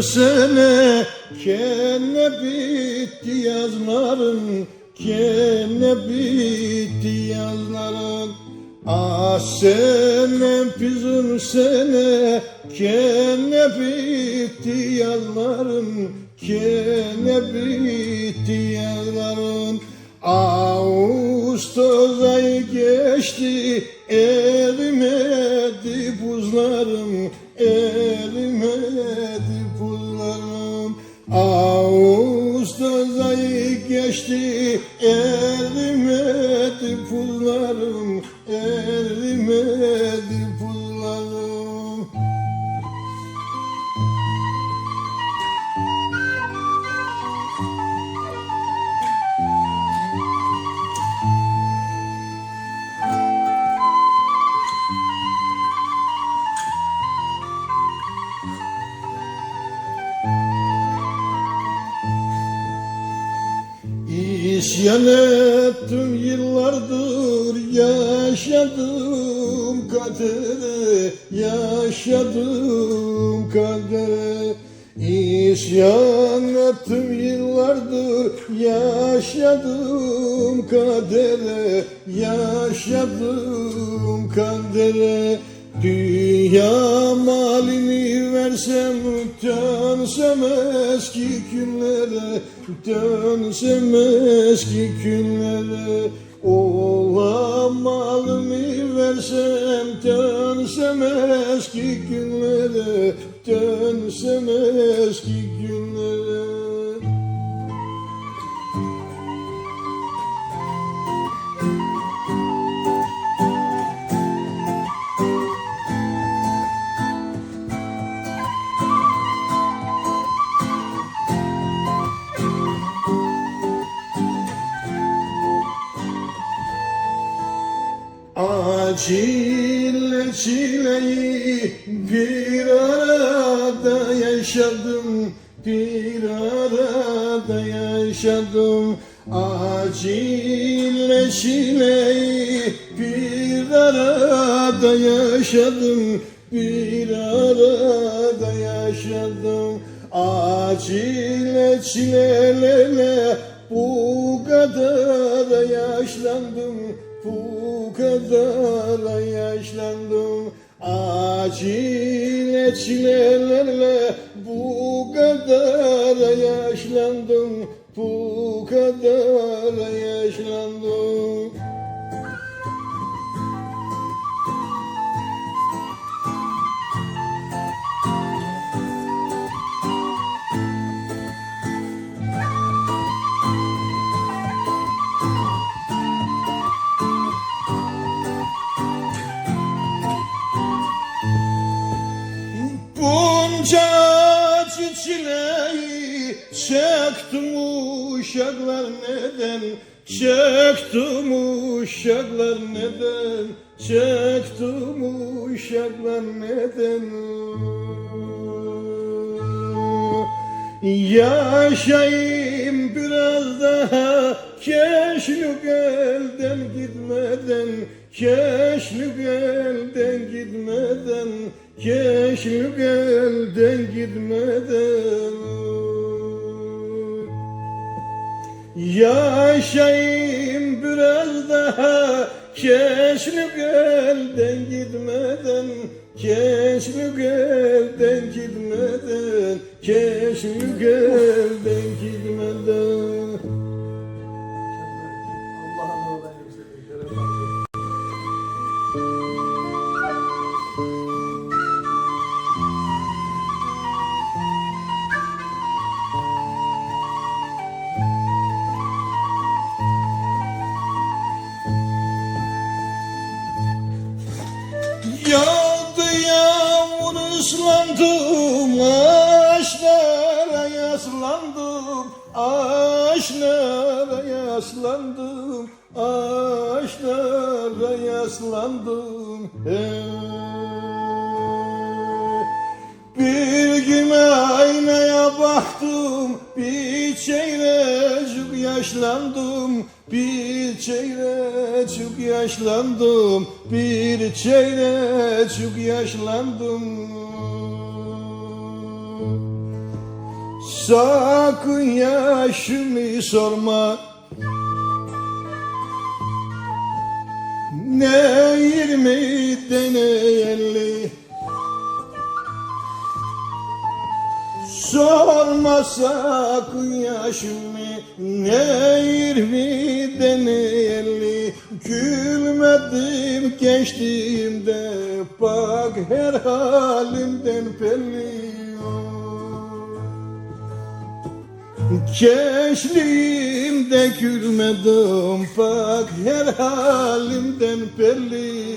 Ah bizim sene Kene bitti yazların Kene bitti yazların. Ah sene bizim sene Kene bitti yazların Kene bitti yazların. Ağustos ayı geçti erimedi geçti. erimedi İsyan ettim yıllardır yaşadım kaderi yaşadım kaderi. İsyan ettim yıllardır yaşadım kadere yaşadım kadere Dünya malini versem dönsem eski günlere Dönsem eski günlere Oğlan malını versem dönsem eski günlere Dönsem eski günlere Acile çileyi bir arada yaşadım Bir arada yaşadım. Acile çileyi bir arada yaşadım Bir arada yaşadım. Acile çilelerle bu kadar yaşlandım bu kadar yaşlandım. Acile çilelerle bu kadar yaşlandım Bunca çileyi çektim uşaklar neden? Çektim uşaklar neden? Çektim uşaklar neden? Yaşayayım biraz daha Keşlük elden gitmeden Keşlük elden gitmeden Keşlük elden gitmeden Yaşayayım biraz daha. Keşlük elden gitmeden Keşlük elden gitmeden Keşlük elden yaslandım Ağaçlara yaslandım. Hey. Bir gün aynaya baktım Bir çeyrecik yaşlandım. Bir çeyrecik yaşlandım Bir çeyrecik yaşlandım. Sakın yaşımı sorma Ne yirmi tane elli? Sorma sakın yaşımı Ne yirmi tane elli? Gülmedim gençliğimde Bak her halimden belli Gençliğimde gülmedim Bak her halimden belli.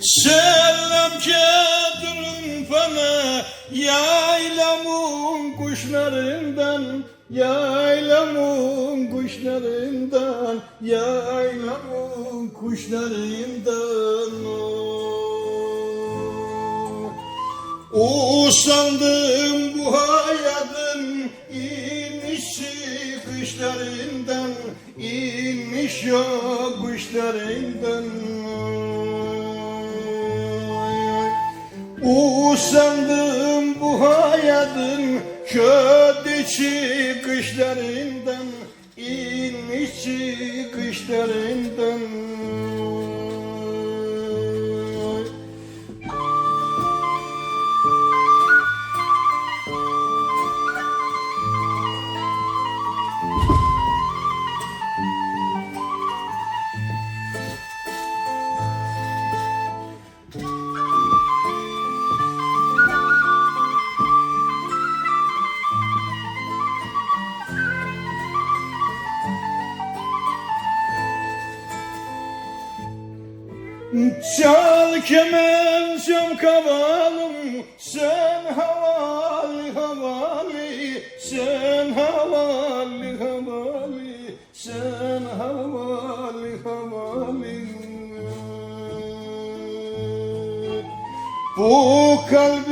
Selam kedrin bana Yaylamın kuşlarından Yaylamın kuşlarından Yaylamın kuşlarından. Usandım bu hayatın inişi kışlarından inmiş yokuşlarından Usandım hayatın kötü çıkışlarından inmiş çıkışlarından Çal kemen çam kavalım Sen havalı havalı Sen havalı havalı Sen havalı havalı Bu uzaklara